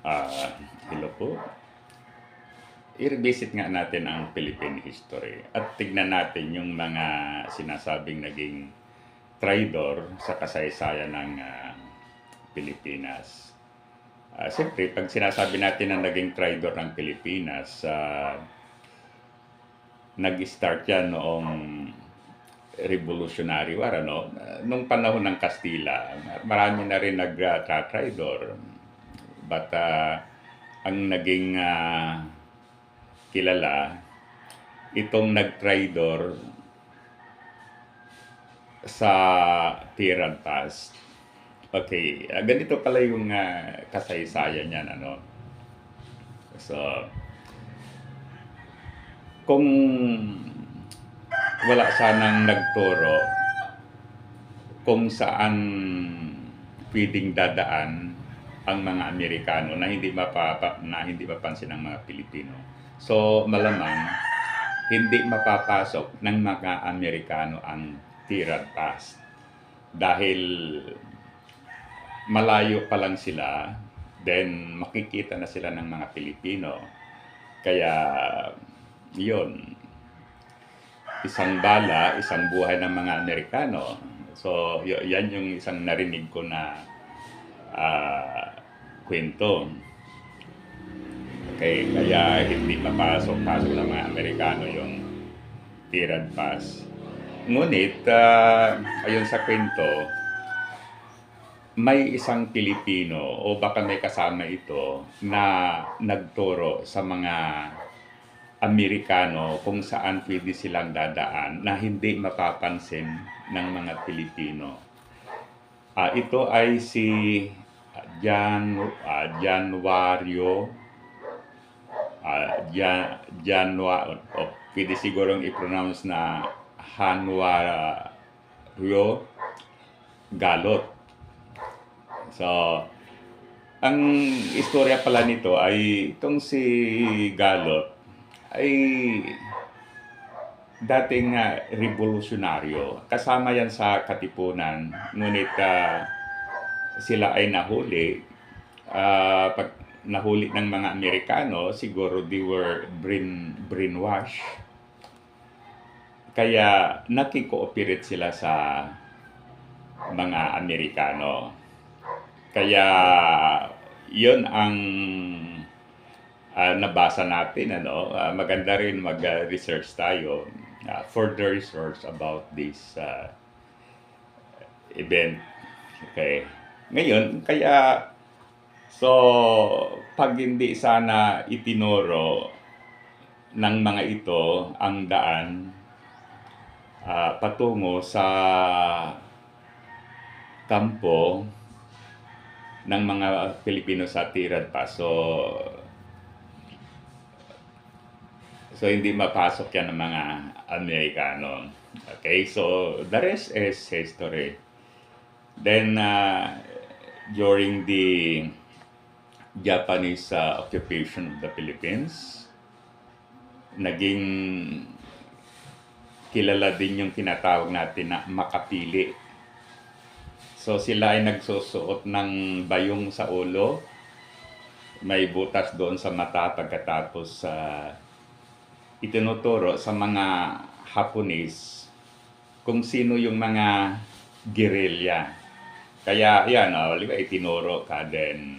Ah, hello po. I-revisit nga natin ang Philippine history at tignan natin yung mga sinasabing naging traidor sa kasaysayan ng ah, Pilipinas. Ah, Siyempre, pag sinasabi natin na naging traidor ng Pilipinas, ah, nag-start yan noong Revolutionary War, ano? Nung panahon ng Kastila, marami na rin nag-traidor. But ah, ang naging ah, kilala, itong nag-traidor sa Pass. Okay, ah, ganito pala yung ah, kasaysayan niyan, ano? So, kung wala sanang nagturo kung saan pwedeng dadaan ang mga Amerikano na hindi mapapa, na hindi mapansin ng mga Pilipino. So malamang hindi mapapasok ng mga Amerikano ang Tirad Pass dahil malayo pa lang sila then makikita na sila ng mga Pilipino. Kaya yun, isang bala, isang buhay ng mga Amerikano. So, yan yung isang narinig ko na ah, kwento. Okay, kaya hindi papasok-pasok ng mga Amerikano yung Tirad Pass. Ngunit, ah, ayon sa kwento, may isang Pilipino o baka may kasama ito na nagturo sa mga Amerikano kung saan pwede silang dadaan na hindi mapapansin ng mga Pilipino. Ah, ito ay si Jan ah, Januario ah, Jan Janwa o pwede sigurong i-pronounce na Hanwario Galot. So, ang istorya pala nito ay itong si Galot ay dating uh, revolusyonaryo. Kasama yan sa katipunan. Ngunit ah, sila ay nahuli. Ah, pag nahuli ng mga Amerikano, siguro they were brain, brainwash. Kaya nakikooperate sila sa mga Amerikano. Kaya yon ang ah, nabasa natin ano Ah, maganda rin mag-research tayo ah, further research about this ah, event okay ngayon kaya so pag hindi sana itinoro ng mga ito ang daan ah, patungo sa kampo ng mga Pilipino sa Tirad pa. So, so hindi mapasok yan ng mga Amerikano. Okay, so the rest is history. Then, uh, during the Japanese uh, occupation of the Philippines, naging kilala din yung tinatawag natin na makapili So sila ay nagsusuot ng bayong sa ulo. May butas doon sa mata pagkatapos sa itinuturo sa mga Hapones kung sino yung mga guerrilla. Kaya yan, oh, di ba, itinuro ka then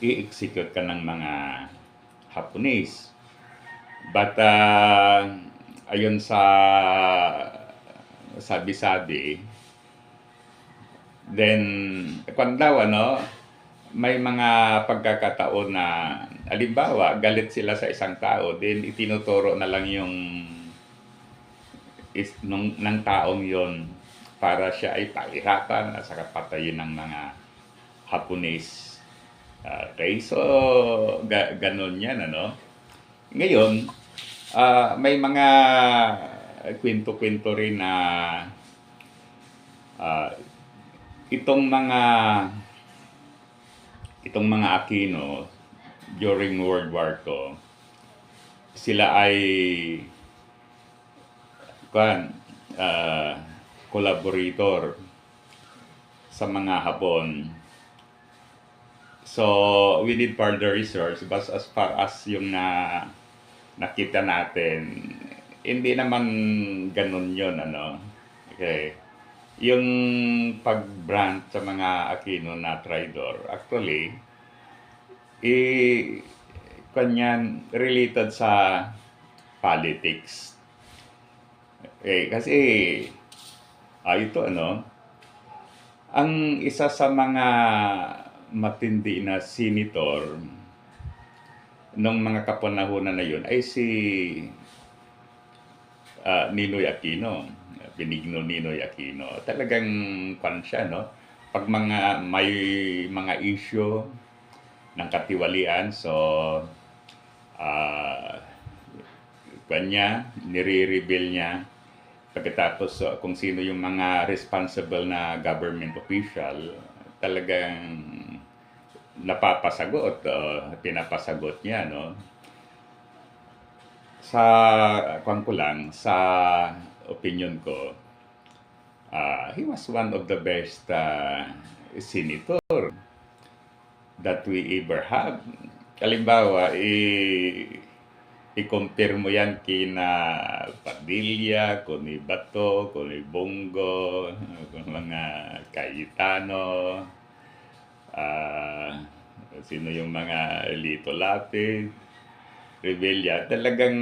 i-execute ka ng mga Hapones. But uh, ayon sa sabi-sabi, Then, kung daw, ano, may mga pagkakataon na, alimbawa, galit sila sa isang tao, then itinuturo na lang yung is, nung, ng taong yon para siya ay pahirapan at saka patayin ng mga Hapones. Okay, so ga, ganun yan, ano. Ngayon, ah, may mga kwento-kwento rin na ah, itong mga itong mga Aquino during World War II sila ay kan ah, collaborator sa mga Hapon So, we need further research. But as far as yung na nakita natin, hindi naman ganun yun, ano. Okay. Yung pag-brand sa mga Aquino na traidor, actually, i kanyan related sa politics. Eh, kasi, ah, ito ano, ang isa sa mga matindi na senator nung mga kapanahonan na yun ay si ah, Ninoy Aquino. Benigno Ninoy Aquino. Talagang pan siya, no? Pag mga may mga issue ng katiwalian, so ah kanya, nire-reveal niya pagkatapos so, kung sino yung mga responsible na government official, talagang napapasagot, uh, pinapasagot niya, no? Sa, kwan ko lang, sa opinion ko, ah, he was one of the best uh, senator that we ever have. Kalimbawa, i i-compare mo yan kina Padilla, kuni Bato, kuni Bongo, kung mga Cayetano, ah, sino yung mga Lito Lapid, Rebella, talagang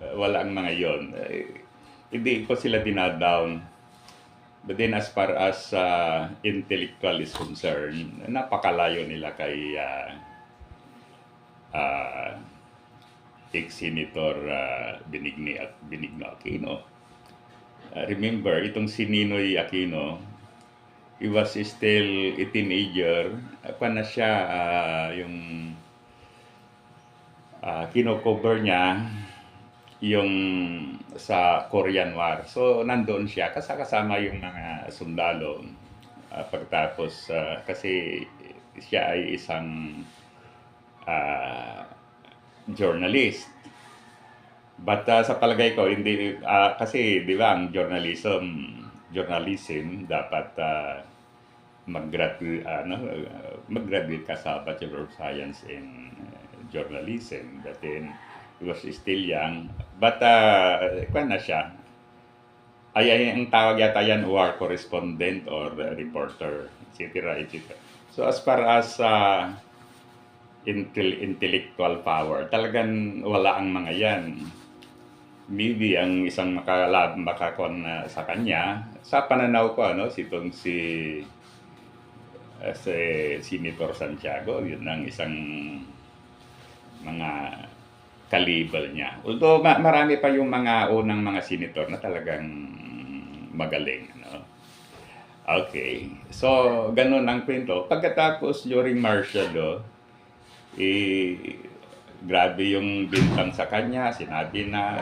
uh, wala ang mga yon. Eh, hindi ko sila dinadown. But then as far as uh, intellectual is concerned, napakalayo nila kay uh, uh, ex-senator uh, Benigni at Benigno Aquino. Uh, remember, itong si Ninoy Aquino, he was still a teenager. Pa na siya, ah, yung uh, kino-cover niya yung sa Korean War. So, nandoon siya, kasama yung mga sundalo. Ah, pagtapos, ah, kasi siya ay isang ah, journalist. But ah, sa palagay ko, hindi, ah, kasi di ba ang journalism, journalism dapat ah, mag-graduate, ano, uh, mag-graduate ka sa Bachelor of Science in uh, Journalism. But then, he was still young. But, uh, na siya. Ay, ay, ang tawag yata yan, war correspondent or uh, reporter, etc. etc. So, as far as uh, intel- intellectual power, talagang wala ang mga yan. Maybe ang isang makalab, makakon na sa kanya, sa pananaw ko, ano, si itong si uh, si Senator Santiago, yun ang isang mga kalibal niya. Although ma- marami pa yung mga unang mga senator na talagang magaling. Ano? Okay. So, ganun ang kwento. Pagkatapos, during martial law, eh, grabe yung bintang sa kanya. Sinabi na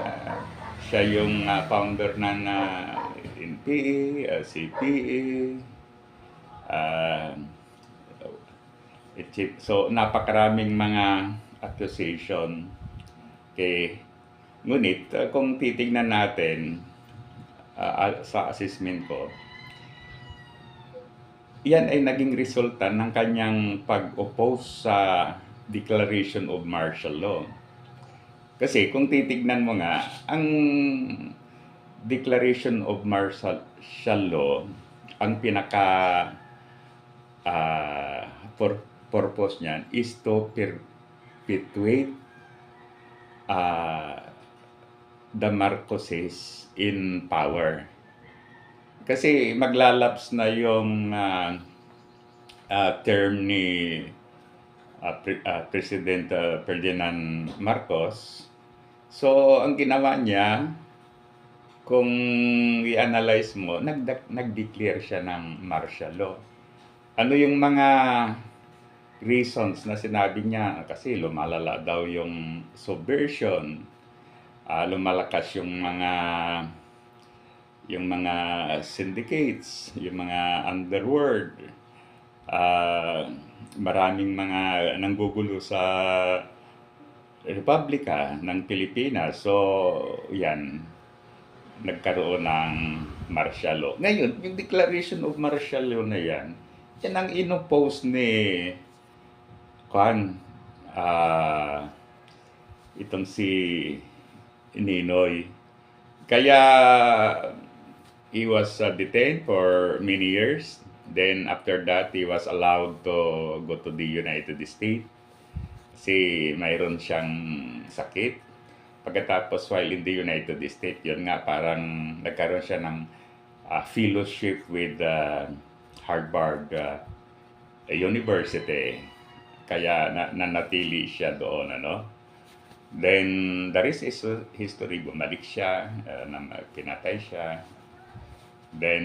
siya yung ah, founder ng uh, NPA, ah, CPA, ah, it- so napakaraming mga accusation kay ngunit uh, kung titingnan natin uh, uh, sa assessment ko yan ay naging resulta ng kanyang pag-oppose sa declaration of martial law kasi kung titignan mo nga ang declaration of martial law ang pinaka ah, pur- purpose niyan is to perpetuate ah, the Marcoses in power. Kasi maglalaps na yung ah, ah, term ni ah, Pre- ah, President ah, Ferdinand Marcos. So, ang ginawa niya, kung i-analyze mo, nag nag-declare siya ng martial law. Ano yung mga reasons na sinabi niya? Kasi lumalala daw yung subversion, ah, lumalakas yung mga yung mga syndicates, yung mga underworld, ah, maraming mga nanggugulo sa Republika ng Pilipinas. So, yan, nagkaroon ng martial law. Ngayon, yung declaration of martial law na yan, yan ang inoppose ni kwan ah itong si Ninoy. Kaya he was uh, detained for many years. Then after that, he was allowed to go to the United States kasi mayroon siyang sakit. Pagkatapos while in the United States, yun nga parang nagkaroon siya ng uh, fellowship with uh, Harvard uh, University. Kaya na, nanatili siya doon, ano. Then, the rest is uh, history. Bumalik siya, uh, na pinatay siya. Then,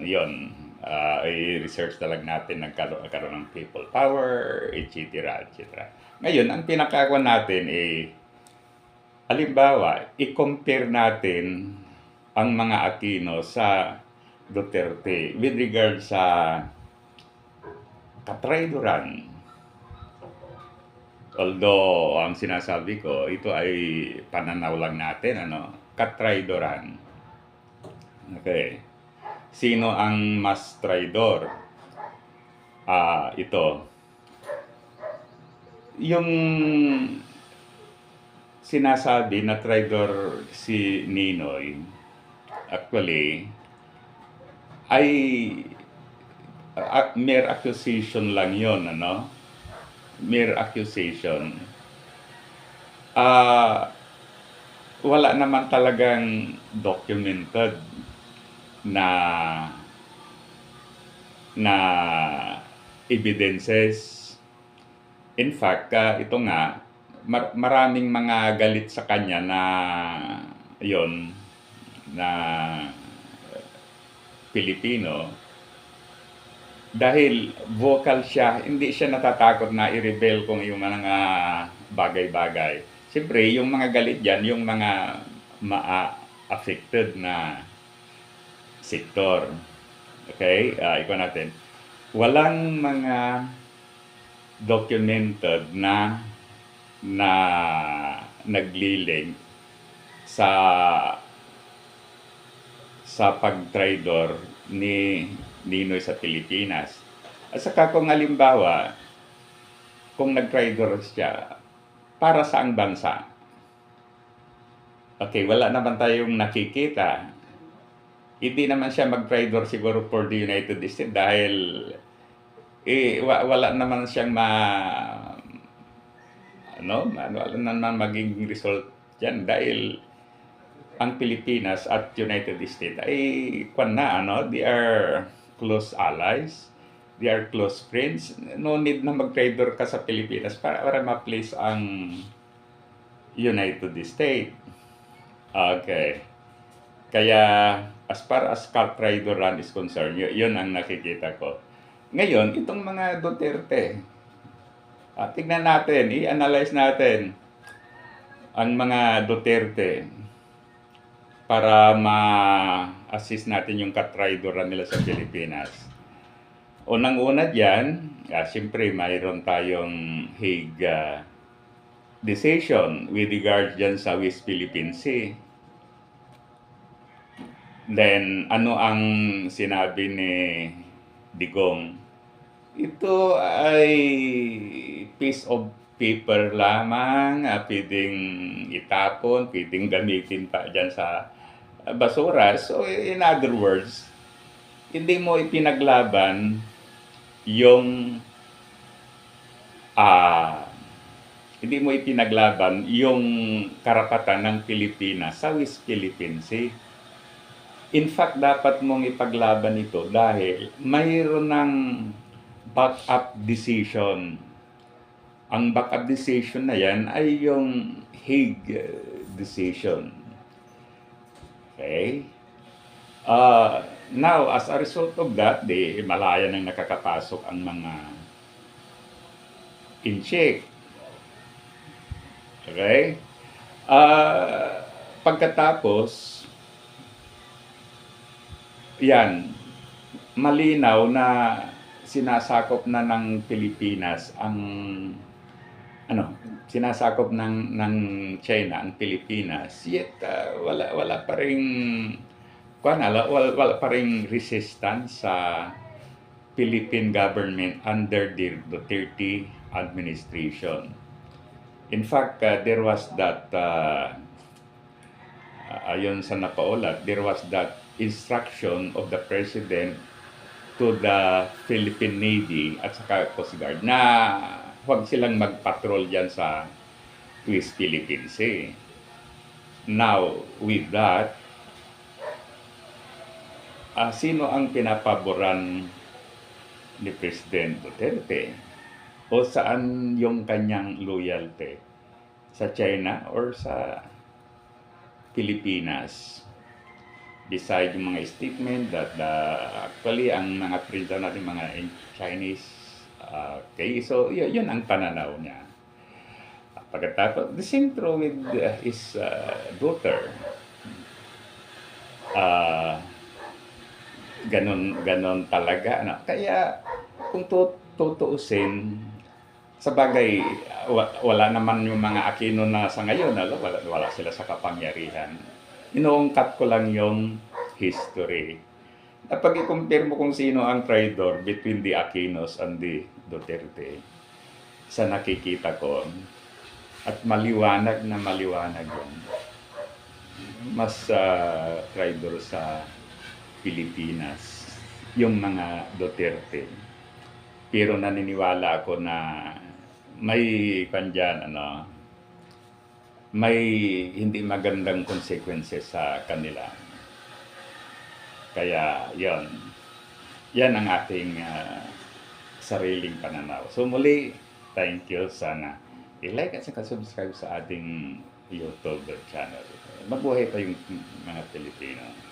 yon uh, i-research na lang natin nagkaroon, nagkaroon ng people power, etc. etc. Ngayon, ang pinakakuan natin eh, halimbawa, i-compare natin ang mga Aquino sa Duterte with regard sa katraidoran. Although, ang sinasabi ko, ito ay pananaw lang natin, ano, katraidoran. Okay. Sino ang mas traidor? Ah, ito. Yung sinasabi na traidor si Ninoy, actually, ay uh, mere accusation lang yon ano? Mere accusation. Ah, wala naman talagang documented na na evidences. In fact, ah, ito nga, mar- maraming mga galit sa kanya na yon na Pilipino dahil vocal siya, hindi siya natatakot na i-rebel kung yung mga bagay-bagay. Siyempre, yung mga galit dyan, yung mga ma-affected na sektor. Okay? Uh, ikaw natin. Walang mga documented na na nagliling sa sa pag-traidor ni Ninoy sa Pilipinas. At saka kung halimbawa, kung nag-traidor siya, para saang bansa? Okay, wala naman tayong nakikita. Hindi naman siya mag-traidor siguro for the United States dahil eh, wa- wala naman siyang ma ano, wala naman maging result dyan dahil ang Pilipinas at United States ay kwan na ano, they are close allies, they are close friends. No need na mag-trader ka sa Pilipinas para, para ma-place ang United States. Okay. Kaya as far as car trader run is concerned, y- yun ang nakikita ko. Ngayon, itong mga Duterte, ah, tignan natin, i-analyze natin ang mga Duterte para ma-assist natin yung katraidoran nila sa Pilipinas. Unang-una dyan, ah, siyempre mayroon tayong Hague ah, decision with regard dyan sa West Philippine Sea. Then, ano ang sinabi ni Digong? Ito ay piece of paper lamang, ah, pwedeng itapon, pwedeng gamitin pa dyan sa basura. So, in other words, hindi mo ipinaglaban yung ah hindi mo ipinaglaban yung karapatan ng Pilipinas sa West Philippine Sea. In fact, dapat mong ipaglaban ito dahil mayroon ng backup decision. Ang backup decision na yan ay yung Hague uh, decision. Okay? Uh, now, as a result of that, di malaya nang nakakapasok ang mga in-check. Okay? Uh, pagkatapos, yan, malinaw na sinasakop na ng Pilipinas ang ano, sinasakop ng ng China ang Pilipinas. Yet uh, wala wala pa ring wala, wala pa ring resistance sa Philippine government under the Duterte administration. In fact, uh, there was that, uh, ayon sa napaulat, there was that instruction of the President to the Philippine Navy at saka Coast Guard na huwag silang magpatrol dyan sa West Philippine Sea. Now, with that, ah, sino ang pinapaboran ni President Duterte? O saan yung kanyang loyalty? Sa China or sa Pilipinas? Beside yung mga statement that uh, actually ang mga printer natin mga in Chinese uh, okay, so yun, yun ang pananaw niya. Pagkatapos, the same true with uh, his uh, daughter. Ah, ganon ganon talaga ano kaya kung tu- tutuusin sa bagay wa- wala naman yung mga Aquino na sa ngayon ano, wala, wala sila sa kapangyarihan inuungkat ko lang yung history. At pag i-compare mo kung sino ang traitor between the Aquinos and the Duterte. Sa nakikita ko at maliwanag na maliwanag yun. Mas uh, traitor sa Pilipinas yung mga Duterte. Pero naniniwala ako na may pandyan, ano, may hindi magandang consequences sa kanila. Kaya, yon Yan ang ating ah, sariling pananaw. So muli, thank you. Sana i-like at saka subscribe sa ating YouTube channel. Mabuhay pa yung mga Pilipino.